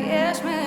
yes, man.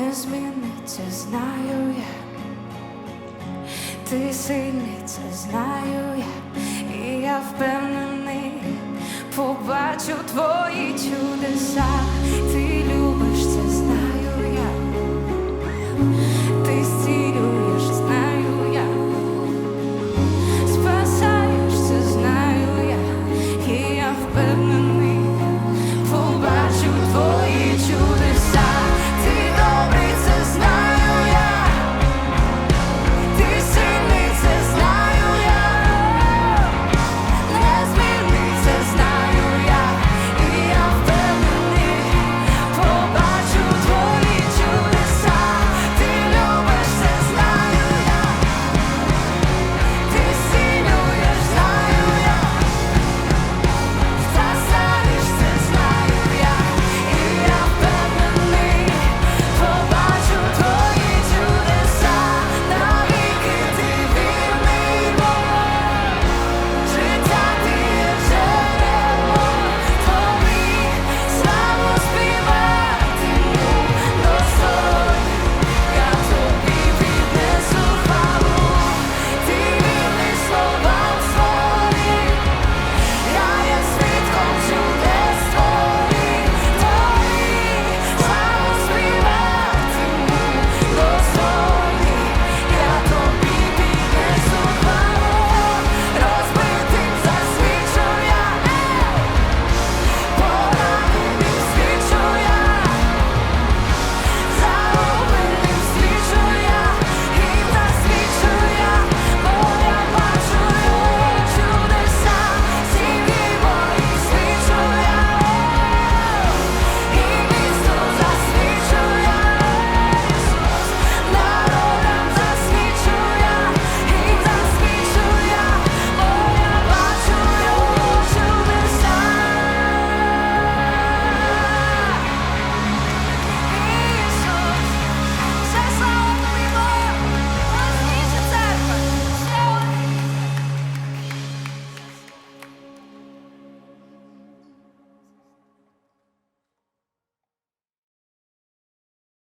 не зміниться, знаю я, ти сильний, це знаю я, і я впевнений, побачу твої чудеса.